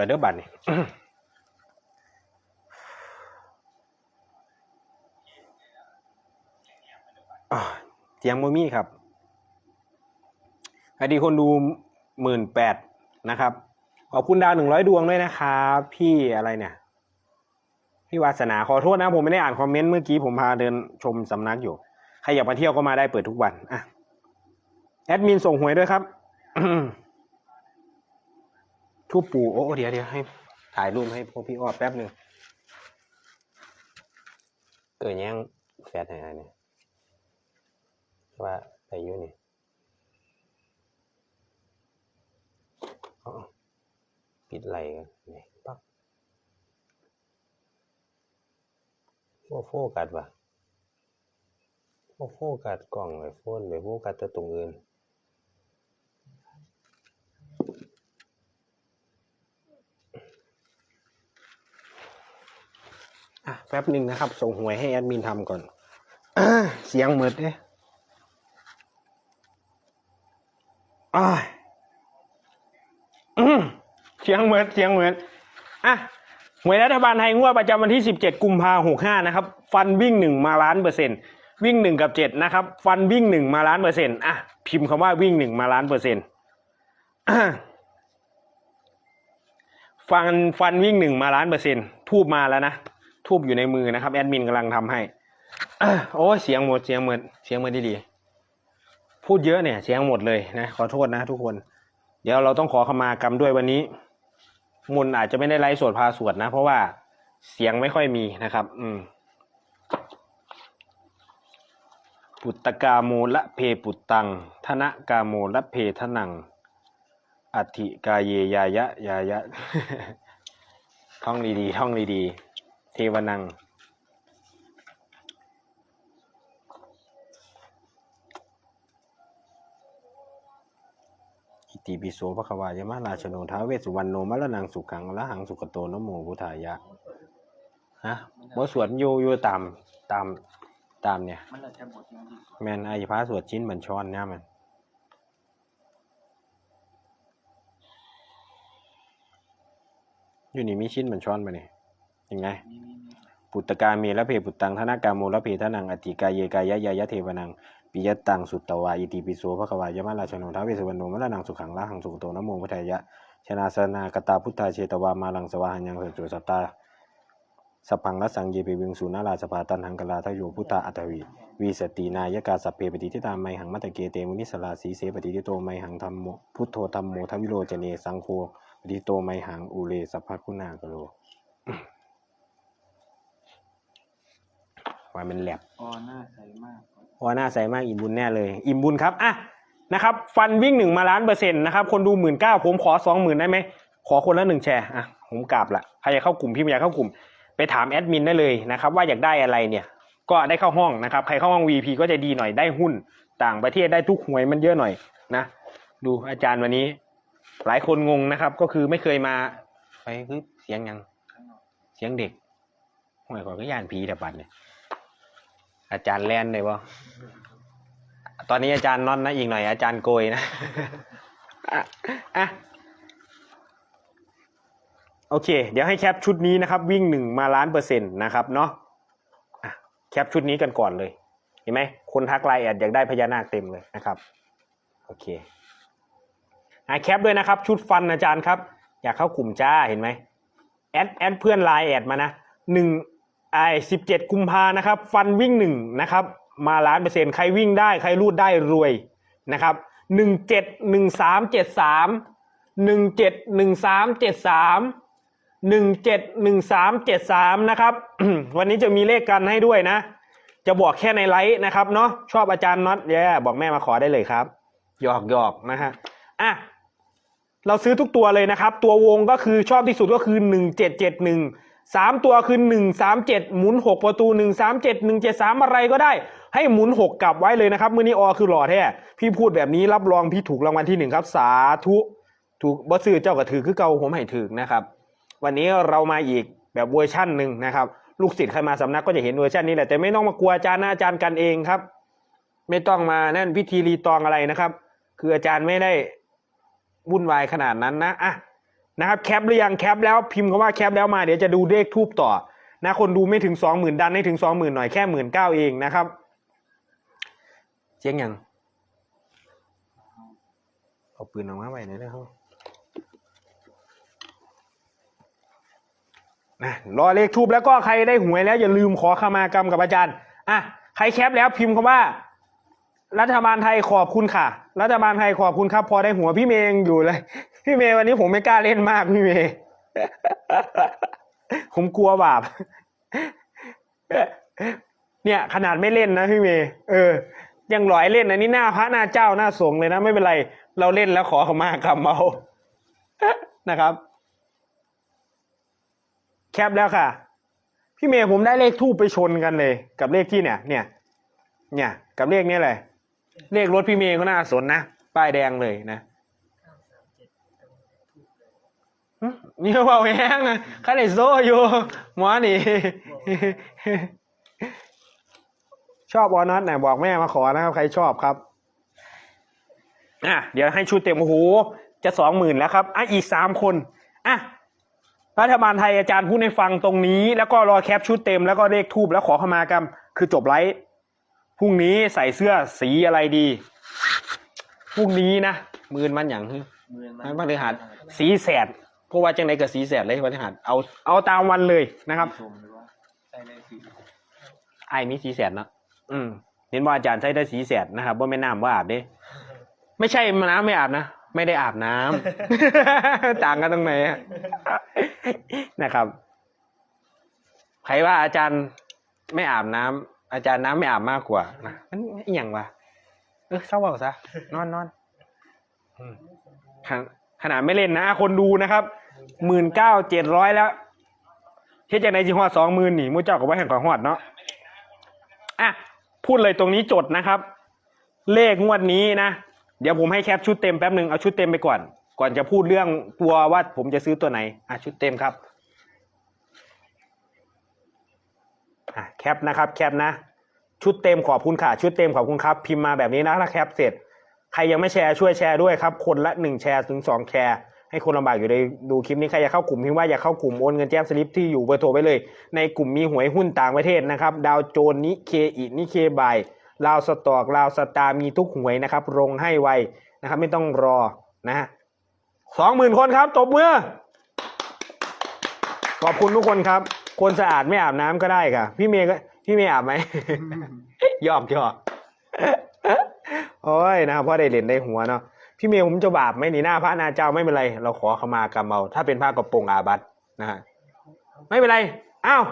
ไปเด้อบัตรนี่อ่าเสียงโมมี่ครับสวัสดีคนดูหมื่นแปดนะครับ ขอบคุณดาวหนึ่งร้อยดวงด้วยนะครับพี่อะไรเนี่ย พี่วาสนาขอโทษนะ ผมไม่ได้อ่านคอมเมนต์เมื่อกี้ผมพาเดินชมสำนักอยู่ ใครอยากมาเที่ยวก็มาได้เปิดทุกวันอะแอดมินส่งหวยด้วยครับ ทูปปูโอ้เดี๋ยวเดี๋ยวให้ถ่ายรูปให้พวกพี่อ้อแป๊บหนึ่งเกิดยังแฟดอะไรเนี่ยว่าไปอยู่นี่ปิดไหลกันนี่ปั๊บโอ้โฟกัสว่ะโอ้โฟกัสกล่องไอโฟนไปโฟกัสแต่ตรงอื่น อะแป๊บหนึ่งนะครับ ส่งหวยให้แอดมินทำก่อนเสียงเหมือดเด้อ้ายเสียงเหมือดเสียงเหมือดอะหวยรัฐบาลไทยงวดประจำวันที่ 17 กุมภาหกห้านะครับ ฟันวิ่งหนึ่งมาล้านเปอร์เซ็นต์วิ่งหนึ่งกับเจ็ดนะครับ ฟันวิ่งหนึ่งมาล้านเปอร์เซ็นต์อะพิมพ์คำว่าวิ่งหนึ่งมาล้านเปอร์เซ็นต์ฟันฟันวิ่งหนึ่งมาล้านเปอร์เซ็นต์ทูบมาแล้วนะ ทูบอยู่ในมือนะครับ แอดมินกำลังทำให้อโอ้เสียงหมดเสียงเหมือนเสียงเหมือนดีๆพูดเยอะเนี่ย เสียงหมดเลยนะขอโทษนะ ทุกคน เดี๋ยวเราต้องขอขมากรรมด้วยวันนี้ มุนอาจจะไม่ได้ไลฟ์สดพาสวดนะ เพราะว่าเสียงไม่ค่อยมีนะครับ อืมปุตตกาโมละเพปุตตัง ธนะกาโมละเพทนัง อัติกาเยยายะยายะ ท่องดีๆท่องดีๆ เทวนัง อิติปิโสภควายมะราชโนท้าเวสุวรรณโนมะละนังสุขังละหังสุขโตนโมพุทธายะฮะบ่สวดอยู่อยู่ตามตามตามเนี่ยมันเลยจะบทยังดีกว่าแมนไอพระสวดชิ้นบัญชรเนี่ยมันอยู่นี่มีชิ้นบัญชรมาเนี่ย ยังไงมีมีมีปุตตกาเมละเพปุตตังธนากาโมละเพทนังอติกายเยกายะยายะเทวนังปิยตังสุตตวาอิติปิโสภควายมะราชโนท้าวเวสสุวรรณมะละนังสุขังละหังสุขโตนะโมพุทธายะชนะสนากตาพุทธาเชตวามาลังสวาหันยังเถิดโจสัตตาสพังละสังเยปิวิงสุนาราสภาตันหังกลาทโยพุทธาอัตถวีวีสตินายกาสัพเพปฏิทิตาไมหังมัตตเกเตมุนิสลาสีเสปฏิทิโตไมหังธรรมพุทโธธรรมโมทวิโรจเนสังโฆปฏิโตไมหังอุเลสัพพะคุณากโล ว่ามันแหลบออหน้าใสมากเพราะว่าหน้าใสมากอิ่มบุญแน่เลย อิ่มบุญครับอะนะครับ ฟันวิ่งหนึ่งมาล้านเปอร์เซ็นต์นะครับ คนดูหมื่นเก้าผมขอสองหมื่นได้ไหม ขอคนละหนึ่งแชร์อะผมกราบละใครอยากเข้ากลุ่มพี่อยากเข้ากลุ่ม ไปถามแอดมินได้เลยนะครับว่าอยากได้อะไรเนี่ย ก็ได้เข้าห้องนะครับ ใครเข้าห้อง VP ก็จะดีหน่อยได้หุ้น ต่างประเทศได้ทุกหวยมันเยอะหน่อยนะดูอาจารย์วันนี้ หลายคนงงนะครับ ก็คือไม่เคยมาไปคือเสียงยังข้างนอกเสียงเด็กห่วยก่อนก็ย่านผีแต่บัดเนี่ย อาจารย์แลนเลยวะตอนนี้อาจารย์นอนนะอีกหน่อยอาจารย์โกยนะอะอะโอเค เดี๋ยวให้แคปชุดนี้นะครับ วิ่งหนึ่งมาล้านเปอร์เซ็นต์นะครับเนาะะแคปชุดนี้กันก่อนเลย เห็นไหมคนทักไลน์แอดอยากได้พญานาคเต็มเลยนะครับ โอเคอะแคปด้วยนะครับ ชุดฟันอาจารย์ครับ อยากเข้ากลุ่มจ้าเห็นไหมแอดแอดเพื่อนไลน์แอดมานะหนึ่ง ไอสิบเจ็ดกุมภานะครับ ฟันวิ่งหนึ่งนะครับ มาล้านเปอร์เซ็นต์ใครวิ่งได้ใครรูดได้รวยนะครับหนึ่งเจ็ดหนึ่งสามเจ็ดสามหนึ่งเจ็ดหนึ่งสามเจ็ดสามหนึ่งเจ็ดหนึ่งสามเจ็ดสามนะครับ วันนี้จะมีเลขกันให้ด้วยนะ จะบอกแค่ในไลฟ์นะครับเนาะชอบอาจารย์น็อตแย่บอกแม่มาขอได้เลยครับหยอกหยอกนะฮะอะเราซื้อทุกตัวเลยนะครับ ตัววงก็คือชอบที่สุดก็คือหนึ่งเจ็ดเจ็ดหนึ่ง สามตัวคือหนึ่งสามเจ็ดหมุนหกประตูหนึ่งสามเจ็ดหนึ่งเจ็ดสามอะไรก็ได้ ให้หมุนหกกลับไว้เลยนะครับมือนี้ออคือหล่อแท้พี่พูดแบบนี้รับรองพี่ถูกรางวัลที่หนึ่งครับ สาธุถูกบอสซื้อเจ้าก็ถือคือเก่าผมให้ถือนะครับ วันนี้เรามาอีกแบบเวอร์ชั่นหนึ่งนะครับ ลูกศิษย์ใครมาสำนักก็จะเห็นเวอร์ชันนี้แหละแต่ไม่ต้องมากลัวอาจารย์นะอาจารย์กันเองครับ ไม่ต้องมานั่นพิธีรีตองอะไรนะครับ คืออาจารย์ไม่ได้วุ่นวายขนาดนั้นนะอะ นะครับแคปหรือยังแคปแล้วพิมพ์คำว่าแคปแล้วมาเดี๋ยวจะดูเลขทูบต่อนะคนดูไม่ถึงสองหมื่นดันให้ถึงสองหมื่นหน่อยแค่หมื่นเก้าเองนะครับเจ๊งยังเอาปืนออกมาไว้หน่อยนะครับนะรอเลขทูบแล้วก็ใครได้หวยแล้วอย่าลืมขอขมากรรมกับอาจารย์อะใครแคปแล้วพิมพ์คำว่า รัฐบาลไทยขอบคุณค่ะ รัฐบาลไทยขอบคุณครับ พอได้หัวพี่เมย์ยังอยู่เลย พี่เมย์วันนี้ผมไม่กล้าเล่นมากพี่เมย์ผมกลัวบาปเนี่ย ขนาดไม่เล่นนะพี่เมย์เออ ยังหลอยเล่นนะนี่หน้าพระหน้าเจ้าหน้าสงเลยนะ ไม่เป็นไร เราเล่นแล้วขอขมากรรมเอานะครับ แคปแล้วค่ะ พี่เมย์ผมได้เลขทูบไปชนกันเลย กับเลขที่เนี่ย เนี่ย เนี่ย กับเลขนี้เลย เลขรถพี่เมย์ก็น่าสนนะ ป้ายแดงเลยนะหึนี่เบาแห้งนะข้าได้โซ่อยู่หมอนี่ ชอบวอลนัทไหนบอกแม่มาขอนะครับ ใครชอบครับ อะ เดี๋ยวให้ชุดเต็มโอ้โหจะสองหมื่นแล้วครับ อะ อีกสามคน อะ รัฐบาลไทยอาจารย์พูดให้ฟังตรงนี้ แล้วก็รอแคปชุดเต็มแล้วก็เลขทูบแล้วขอขมากรรม คือจบไลฟ์ พรุ่งนี้ใส่เสื้อสีอะไรดี พรุ่งนี้นะมือนมันอย่างฮึเมืองมันพฤหัสสีแสดเพราะว่าจังไรกับสีแสดเลยพฤหัสเอาเอาตามวันเลยนะครับชมหรือว่าใส่ได้สีไอ้มีสีแสดเนาะอืมเห็นว่าอาจารย์ใช้ได้สีแสดนะครับว่าไม่น้ำว่าอาบเด้ ไม่ใช่น้ำไม่อาบนะไม่ได้อาบน้ำต่างกันตรงไหนอะนะครับ ใครว่าอาจารย์ไม่อาบน้ำ อาจารย์น้ำไม่อาบมากกว่านะมันอหย่างวะเออเศร้าเบาซะนอนนอนอืมขนาดขนาดไม่เล่นนะ คนดูนะครับหมื่นเก้าเจ็ดร้อยแล้วเฮ็ดจากไหนจีฮอดสองหมื่นหนีมูเจ้ากับว่าแห่งของฮอดเนาะอะพูดเลยตรงนี้จดนะครับ เลขงวดนี้นะเดี๋ยวผมให้แคปชุดเต็มแป๊บหนึ่งเอาชุดเต็มไปก่อน ก่อนจะพูดเรื่องตัวว่าผมจะซื้อตัวไหนอะชุดเต็มครับ อะแคปนะครับแคปนะ ชุดเต็มขอบคุณค่ะ ชุดเต็มขอบคุณครับ พิมพ์มาแบบนี้นะถ้าแคปเสร็จ ใครยังไม่แชร์ช่วยแชร์ด้วยครับ คนละหนึ่งแชร์ถึงสองแชร์ให้คนลำบากอยู่ในดูคลิปนี้ใครอยากเข้ากลุ่มพิมพ์ว่าอยากเข้ากลุ่มโอนเงินแจ้งสลิปที่อยู่เบอร์โทรไปเลย ในกลุ่มมีหวยหุ้นต่างประเทศนะครับ ดาวโจนนิเคอินิเคบายลาวสตอกลาวสตามีทุกหวยนะครับลงให้ไวนะครับ ไม่ต้องรอนะฮะสองหมื่นคนครับตบมือขอบคุณทุกคนครับ คนสะอาดไม่อาบน้ำก็ได้ค่ะ พี่เมย์ก็พี่เมย์อาบไหมยอมยอมโอ้ยนะครับเพราะได้เหรียญได้หัวเนาะพี่เมย์ผมจะบาปไหมนี่หน้าพระนาเจ้าไม่เป็นไร เราขอขมากรรมเอาถ้าเป็นผ้ากระโปรงอาบัตนะฮะไม่เป็นไรอ้าว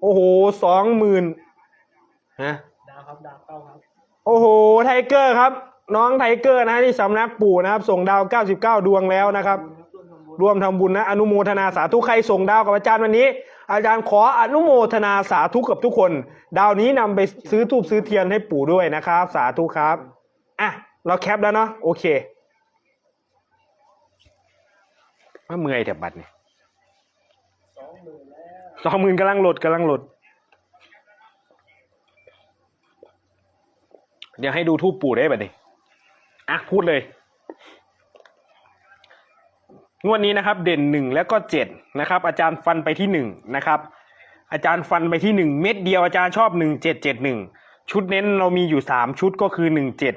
โอ้โหสองหมื่นฮะดาวครับดาวเข้าครับโอ้โหไทเกอร์ครับ น้องไทเกอร์นะที่สำนักปู่นะครับ ส่งดาว 99 ดวงแล้วนะครับ ร่วมทำบุญนะ อนุโมทนาสาธุใครส่งดาวกับอาจารย์วันนี้ อาจารย์ขออนุโมทนาสาธุกับทุกคน ดาวนี้นำไปซื้อทูบซื้อเทียนให้ปู่ด้วยนะครับ สาธุครับอะเราแคปแล้วเนาะโอเคว่าเมื่อยแต่บัตรเนี่ยสองหมื่นแล้วสองหมื่นกำลังหลดกำลังหลด เดี๋ยวให้ดูทูบปู่ได้บัดนี้อะพูดเลย งวดนี้นะครับเด่นหนึ่งแล้วก็เจ็ดนะครับอาจารย์ฟันไปที่หนึ่งนะครับอาจารย์ฟันไปที่หนึ่งเม็ดเดียวอาจารย์ชอบหนึ่งเจ็ดเจ็ดหนึ่งชุดเน้นเรามีอยู่สามชุดก็คือหนึ่งเจ็ด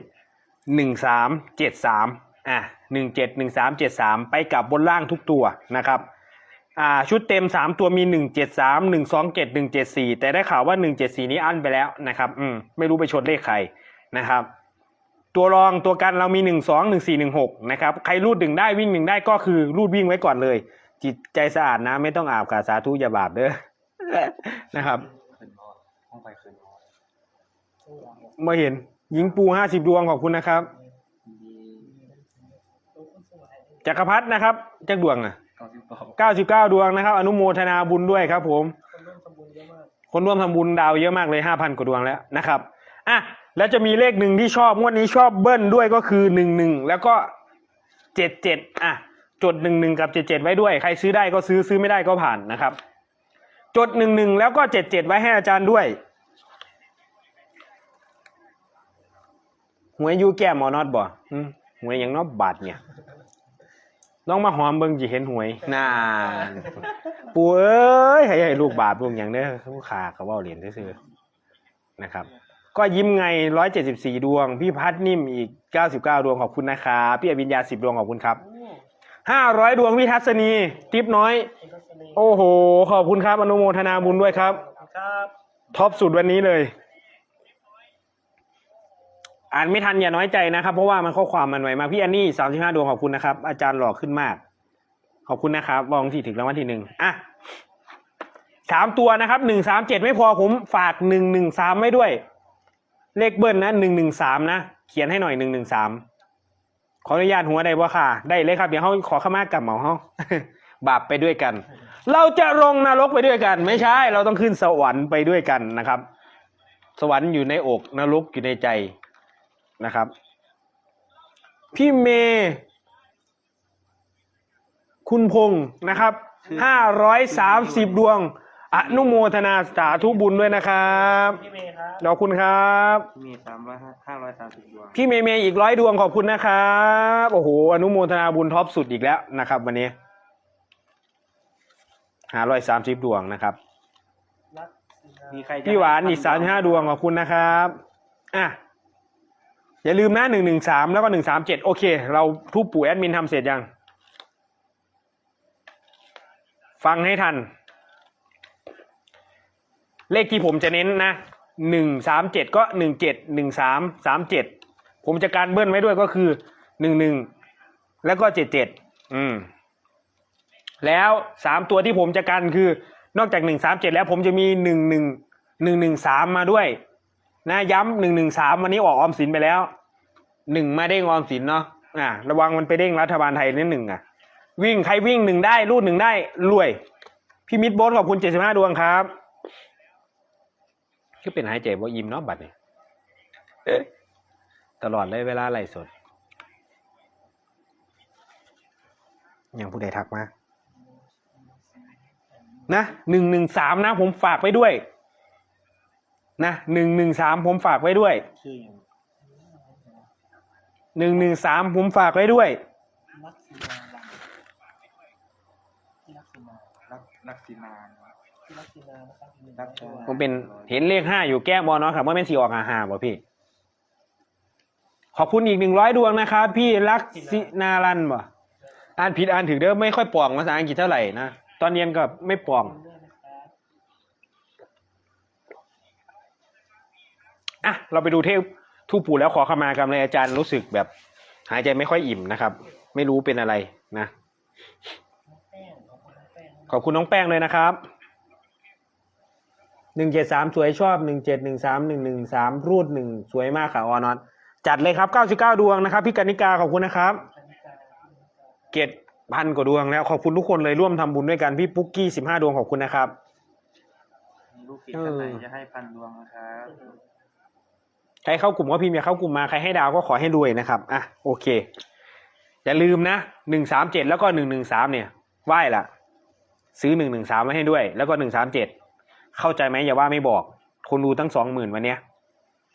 หนึ่งสามเจ็ดสามอะหนึ่งเจ็ดหนึ่งสามเจ็ดสามไปกับบนล่างทุกตัวนะครับอ่าชุดเต็มสามตัวมีหนึ่งเจ็ดสามหนึ่งสองเจ็ดหนึ่งเจ็ดสี่แต่ได้ข่าวว่าหนึ่งเจ็ดสี่นี้อั้นไปแล้วนะครับอืมไม่รู้ไปชนเลขใครนะครับ ตัวรองตัวกันเรามีหนึ่งสองหนึ่งสี่หนึ่งหกนะครับใครรูดหนึ่งได้วิ่งหนึ่งได้ก็คือรูดวิ่งไว้ก่อนเลย จิตใจสะอาดนะไม่ต้องอาบกาสาธุอย่าบาปเด้อนะครับขึ้นพอห้องไปขึ้นพอตู้หลังหกมาเห็นหญิงปูห้าสิบดวงขอบคุณนะครับดีตู้คนสวยจักรพัฒนะครับจักดวงอะเก้าสิบเก้าเก้าสิบเก้าดวงนะครับ อนุโมทนาบุญด้วยครับ ผม คนร่วมทำบุญเยอะมากคนร่วมทำบุญดาวเยอะมากเลยห้าพันกว่าดวงแล้วนะครับ อะแล้วจะมีเลขหนึ่งที่ชอบงวดนี้ชอบเบิ้ลด้วยก็คือหนึ่งหนึ่งแล้วก็เจ็ดเจ็ดอะจดหนึ่งหนึ่งกับเจ็ดเจ็ดไว้ด้วย ใครซื้อได้ก็ซื้อซื้อไม่ได้ก็ผ่านนะครับ จดหนึ่งหนึ่งแล้วก็เจ็ดเจ็ดไว้ให้อาจารย์ด้วยหวยยูแก้มอนอดบ่หวยยังนอบบาทเนี่ยลองมาหอมเบิ่งจิเห็นหวยน่าปูเอ้ยให้ให้ลูกบาปลูกอย่างเด้อลูกขาเขาเว้าเหรียญซื่อนะครับ ก็ยิ้มไงร้อยเจ็ดสิบสี่ดวง พี่พัดนิ่มอีกเก้าสิบเก้าดวงขอบคุณนะครับพี่อภิญญาสิบดวงขอบคุณครับโอ้ห้าร้อยดวงพี่ทัศนีทิปน้อยเอกสนีโอ้โห ขอบคุณครับอนุโมทนาบุญด้วยครับ ครับท็อปสุดวันนี้เลย อ่านไม่ทันอย่าน้อยใจนะครับ เพราะว่ามันข้อความมันไวมากพี่อันนี่สามสิบห้าดวงขอบคุณนะครับ อาจารย์หล่อขึ้นมาก ขอบคุณนะครับวองที่ถึงรางวัลที่หนึ่งอะสามตัวนะครับหนึ่งสามเจ็ดไม่พอผมฝากหนึ่งหนึ่งสามไว้ด้วย เลขเบิ้ลนะหนึ่งหนึ่งสามนะ เขียนให้หน่อยหนึ่งหนึ่งสามขออนุญาตหัวได้บ่ค่ะ ได้เลยครับเดี๋ยวเขาขอขมากกับหมอเขาบาปไปด้วยกัน เราจะลงนรกไปด้วยกัน ไม่ใช่ เราต้องขึ้นสวรรค์ไปด้วยกันนะครับ สวรรค์อยู่ในอกนรกอยู่ในใจนะครับ พี่เมย์คุณพงศ์นะครับห้าร้อยสามสิบดวง อนุโมทนาสาธุบุญด้วยนะครับพี่เมย์ครับขอบคุณครับ มีสามร้อยห้าร้อยสามสิบดวงพี่เมย์เมย์อีกร้อยดวงขอบคุณนะครับโอ้โหอนุโมทนาบุญท็อปสุดอีกแล้วนะครับ วันนี้ห้าร้อยสามสิบดวงนะครับ รักสีนามีใครจะพี่หวานอีกสามห้าดวงขอบคุณนะครับอะอย่าลืมนะหนึ่งหนึ่งสามแล้วก็หนึ่งสามเจ็ดโอเค เราทุบปู่แอดมินทำเสร็จยัง ฟังให้ทัน เลขที่ผมจะเน้นนะหนึ่งสามเจ็ดก็หนึ่งเจ็ดหนึ่งสามสามเจ็ดผมจะการเบิ้ลไว้ด้วยก็คือหนึ่งหนึ่งแล้วก็เจ็ดเจ็ดอืมแล้วสามตัวที่ผมจะกันคือนอกจากหนึ่งสามเจ็ดแล้วผมจะมีหนึ่งหนึ่งหนึ่งหนึ่งสามมาด้วย นะย้ำหนึ่งหนึ่งสามวันนี้ออกออมสินไปแล้วหนึ่งมาเด้งออมสินเนาะอะระวังมันไปเด้งรัฐบาลไทยนิดหนึ่งอะ วิ่งใครวิ่งหนึ่งได้รูดหนึ่งได้รวยพี่มิตรโบสขอบคุณเจ็ดสิบห้าดวงครับ คือเป็นหายใจบ่อิ่มเนาะบัตรเนี่ยเอ๊ะตลอดเลยเวลาไล่สดยังผู้ใดทักมา นะหนึ่งหนึ่งสามนะ ผมฝากไว้ด้วย นะหนึ่งหนึ่งสามผมฝากไว้ด้วยชื่ออย่างหนึ่งหนึ่งสามผมฝากไว้ด้วยรักสีนาลังพี่รักสีนา ผมเป็นเห็นเลขห้าอยู่แก้มบอลเนาะครับว่าเป็นสีออกหาหาบ่พี่ ขอบคุณอีกหนึ่งร้อยดวงนะครับพี่ลักษินารันบ่อ่านผิดอ่านถึงเด้อไม่ค่อยปล่องภาษาอังกฤษเท่าไหร่นะตอนเรียนก็ไม่ปล่องอะเราไปดูเทพทูปู่แล้วขอขมากันเลยอาจารย์รู้สึกแบบ หายใจไม่ค่อยอิ่มนะครับ ไม่รู้เป็นอะไรนะ ขอบคุณน้องแป้งเลยนะครับ หนึ่งเจ็ดสามสวยชอบหนึ่งเจ็ดหนึ่งสามหนึ่งหนึ่งสามรูดหนึ่งสวยมากค่ะออนอนจัดเลยครับเก้าสิบเก้าดวงนะครับพี่กนิกาขอบคุณนะครับธนิกาเกตพันกว่าดวงแล้วขอบคุณทุกคนเลยร่วมทำบุญด้วยกันพี่ปุ๊กกี้สิบห้าดวงขอบคุณนะครับมีลูกศิษย์ท่านไหนจะให้พันดวงนะครับใครเข้ากลุ่มก็พิมพ์อย่าเข้ากลุ่มมาใครให้ดาวก็ขอให้รวยนะครับอะโอเคอย่าลืมนะหนึ่งสามเจ็ดแล้วก็หนึ่งหนึ่งสามเนี่ยไหว้ละซื้อหนึ่งหนึ่งสามไว้ให้ด้วย แล้วก็หนึ่งสามเจ็ด เข้าใจไหมอย่าว่าไม่บอก คนดูตั้งสองหมื่นวันเนี้ย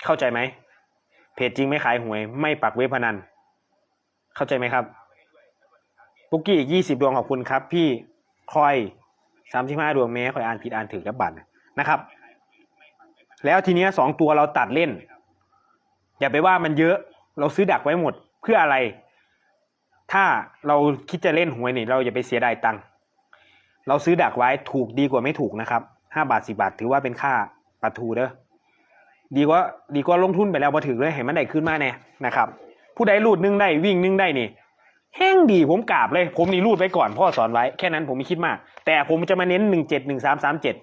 เข้าใจไหมเพจจริงไม่ขายหวย ไม่ปักเว็บพนัน เข้าใจไหมครับปุกกี้อีกยี่สิบดวงขอบคุณครับ พี่คอยสามสิบห้าดวงแม้คอยอ่านผิดอ่านถือกับบัตรนะครับ แล้วทีเนี้ยสองตัวเราตัดเล่น อย่าไปว่ามันเยอะ เราซื้อดักไว้หมดเพื่ออะไร ถ้าเราคิดจะเล่นหวยนี่เราอย่าไปเสียดายตังค์เราซื้อดักไว้ถูกดีกว่าไม่ถูกนะครับ ห้าบาทสิบาท ถือว่าเป็นค่าปลาทูเด้อดีกว่าดีกว่าลงทุนไปแล้วพอถือเลยเห็นมันได้ขึ้นมาแน่นะครับ ผู้ใดรูดนึงได้วิ่งนึงได้นี่แห้งดีผมกราบเลย ผมนี่รูดไว้ก่อนพ่อสอนไว้แค่นั้นผมไม่คิดมาก แต่ผมจะมาเน้นหนึ่งเจ็ดหนึ่งสามสามเจ็ด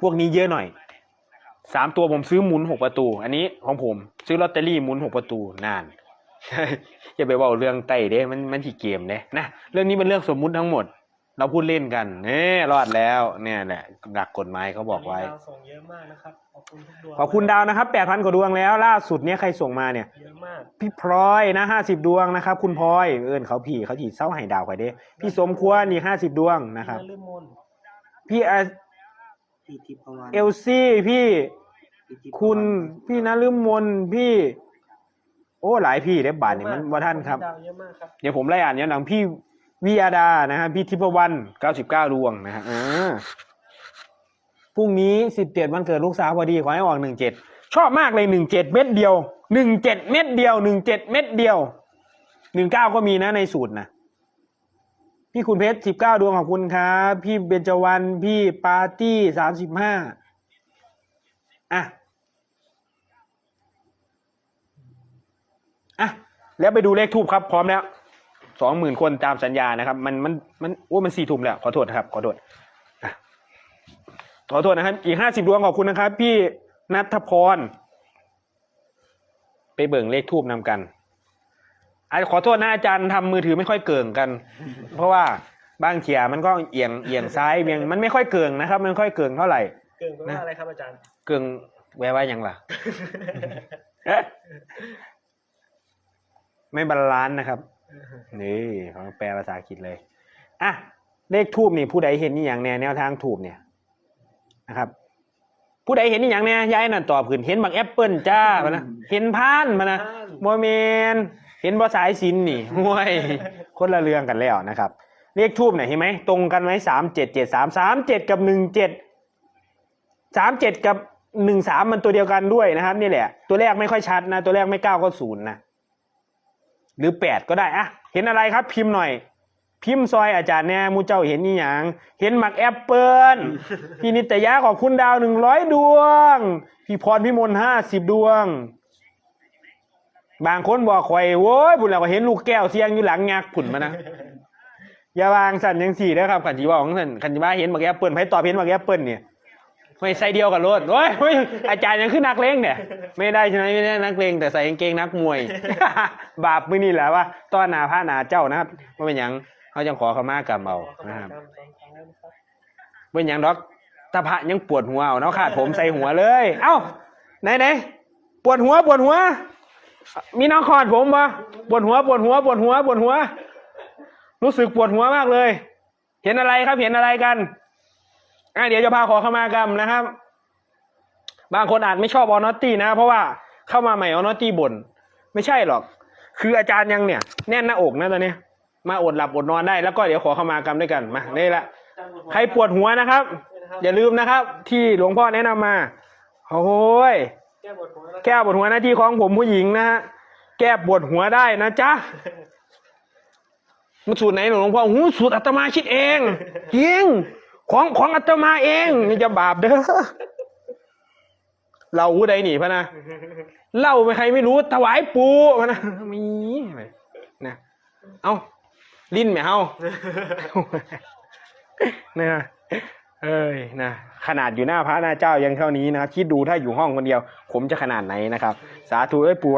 พวกนี้เยอะหน่อยสามตัวผมซื้อหมุนหกประตู อันนี้ของผมซื้อลอตเตอรี่หมุนหกประตูนานอย่าไปว่าเรื่องไต่เด้มันมันที่เกมเด้นะเรื่องนี้เป็นเรื่องสมมุติทั้งหมด เราพูดเล่นกันเนี่ยรอดแล้วเนี่ยแหละหลักกฎหมายเขาบอกไว้ ดาวส่งเยอะมากนะครับ ขอบคุณทุกดวงขอบคุณดาวนะครับแปดพันกว่าดวงแล้ว ล่าสุดเนี่ยใครส่งมาเนี่ย เยอะมากพี่พลอยนะห้าสิบดวงนะครับ คุณพลอยเอิญเขาพี่เขาถีเศร้าให้ดาวไปเด้ พี่สมควรนี่ห้าสิบดวงนะครับพี่นฤมลพี่อาพี่ทิพวรรณเอลซี่พี่พี่ทิพวรรณคุณพี่นฤมลพี่ โอ้หลายพี่เด้บาทนี่มันว่าท่านครับ ดาวเยอะมากครับ เดี๋ยวผมไล่อ่านย้อนหลังพี่ วิยาดานะฮะพี่ทิพวรรณเก้าสิบเก้าดวงนะฮะอ่าพรุ่งนี้สิบเจ็ดวันเกิดลูกสาวพอดีขอให้ออกหนึ่งเจ็ดชอบมากเลยหนึ่งเจ็ดเม็ดเดียวหนึ่งเจ็ดเม็ดเดียวหนึ่งเจ็ดเม็ดเดียวหนึ่งเก้าก็มีนะในสูตรนะพี่คุณเพชรสิบเก้าดวงขอบคุณครับพี่เบญจวรรณพี่ปาร์ตี้สามสิบห้าอะอะแล้วไปดูเลขทูบครับพร้อมแล้ว สองหมื่นคนตามสัญญานะครับ มันมันมันโอ้มันสี่ทุ่มแล้ว ขอโทษนะครับ ขอโทษอะขอโทษนะครับ อีกห้าสิบดวงขอบคุณนะครับ พี่นัทพร ไปเบิ่งเลขทูบนำกันอะขอโทษนะอาจารย์ทำมือถือไม่ค่อยเกิงกัน เพราะว่าบางเทียมันก็เอียงเอียงซ้ายเอียงมันไม่ค่อยเกิงนะครับ มันไม่ค่อยเกิงเท่าไหร่ เก่งแปลว่าอะไรครับอาจารย์ เกิงแวว่าหยังล่ะไม่บาลานซ์นะครับ นี่เขาแปลภาษาอังกฤษเลยอะเลขทูบนี่ผู้ใดเห็นนี่อย่างแนวแนวทางทูบเนี่ยนะครับ ผู้ใดเห็นนี่อย่างแน่ย้ายนั่นตอบขึ้นเห็นบักแอปเปิลจ้าพะนะเห็นพานมานะโมเมนเห็นบอสายสินนี่ห่วยคนละเรื่องกันแล้วนะครับเลขทูบเนี่ยเห็นไหมตรงกันไหมสามเจ็ดเจ็ดสามสามเจ็ดกับหนึ่งเจ็ดสามเจ็ดกับหนึ่งสามมันตัวเดียวกันด้วยนะครับ นี่แหละ ตัวแรกไม่ค่อยชัดนะ ตัวแรกไม่เก้าก็ศูนย์นะ หรือแปดก็ได้อะเห็นอะไรครับพิมพ์หน่อย พิมพ์ซอยอาจารย์แน่มูเจ้าเห็นนี่อย่างเห็นหมักแอปเปิลพี่นิตยาขอบคุณดาวหนึ่งร้อยดวง พี่พรพิมลห้าสิบดวง บางคนบอกข่อยโว้ยบุญแล้วก็เห็นลูกแก้วเสียงอยู่หลังงักผุ่นมานะอย่าวางสันยังสี่นะครับขันจีว่าของสันขันจีว่าเห็นหมักแอปเปิลไพ่ตอบเห็นหมักแอปเปิลเนี่ย ไม่ใส่เดียวกับรถโอ้ยเฮ้ยอาจารย์ยังขึ้นนักเลงเนี่ย ไม่ได้ใช่ไหมไม่ได้นักเลงแต่ใส่กางเกงนักมวย บาปมือนี่แหละว่าต้อนหนาผ้าหนาเจ้านะครับว่าเป็นหยังเขาจังขอเขามากรรมเอานะครับตามตามทางแล้วนะครับเป็นอย่างดอกตาพระยังปวดหัวเอาเนาะขาดผมใส่หัวเลย เอ้าไหนไหนปวดหัวปวดหัว มีน้องขอดผมปะปวดหัวปวดหัวปวดหัวปวดหัว รู้สึกปวดหัวมากเลย เห็นอะไรครับเห็นอะไรกัน อะเดี๋ยวจะพาขอเข้ามากรรมนะครับ บางคนอาจไม่ชอบออนอตตี้นะ เพราะว่าเข้ามาใหม่ออนอตตี้บ่นไม่ใช่หรอก คืออาจารย์ยังเนี่ย แน่นหน้าอกนะตอนนี้ มาอดหลับอดนอนได้แล้วก็เดี๋ยวขอเข้ามากรรมด้วยกันมานี่แหละใครปวดหัวนะครับ อย่าลืมนะครับ ที่หลวงพ่อแนะนำมาโอ้ยแก้บทหัวแล้วแก้ปวดหัวหน้าที่ของผมผู้หญิงนะฮะแก้ปวดหัวได้นะจ๊ะมันสูตรไหนหลวงพ่อหูสูตรอาตมาคิดเองจริง ของของอาตมาเองนี่จะบาปเด้อเราผู้ใดหนีพะนะเล่าไม่ใครไม่รู้ถวายปูพะนะมีนะเอาลิ้นแมวนะเอ้ยนะขนาดอยู่หน้าพระหน้าเจ้ายังเท่านี้นะคิดดูถ้าอยู่ห้องคนเดียว ผมจะขนาดไหนนะครับ สาธุเอ้ยปู่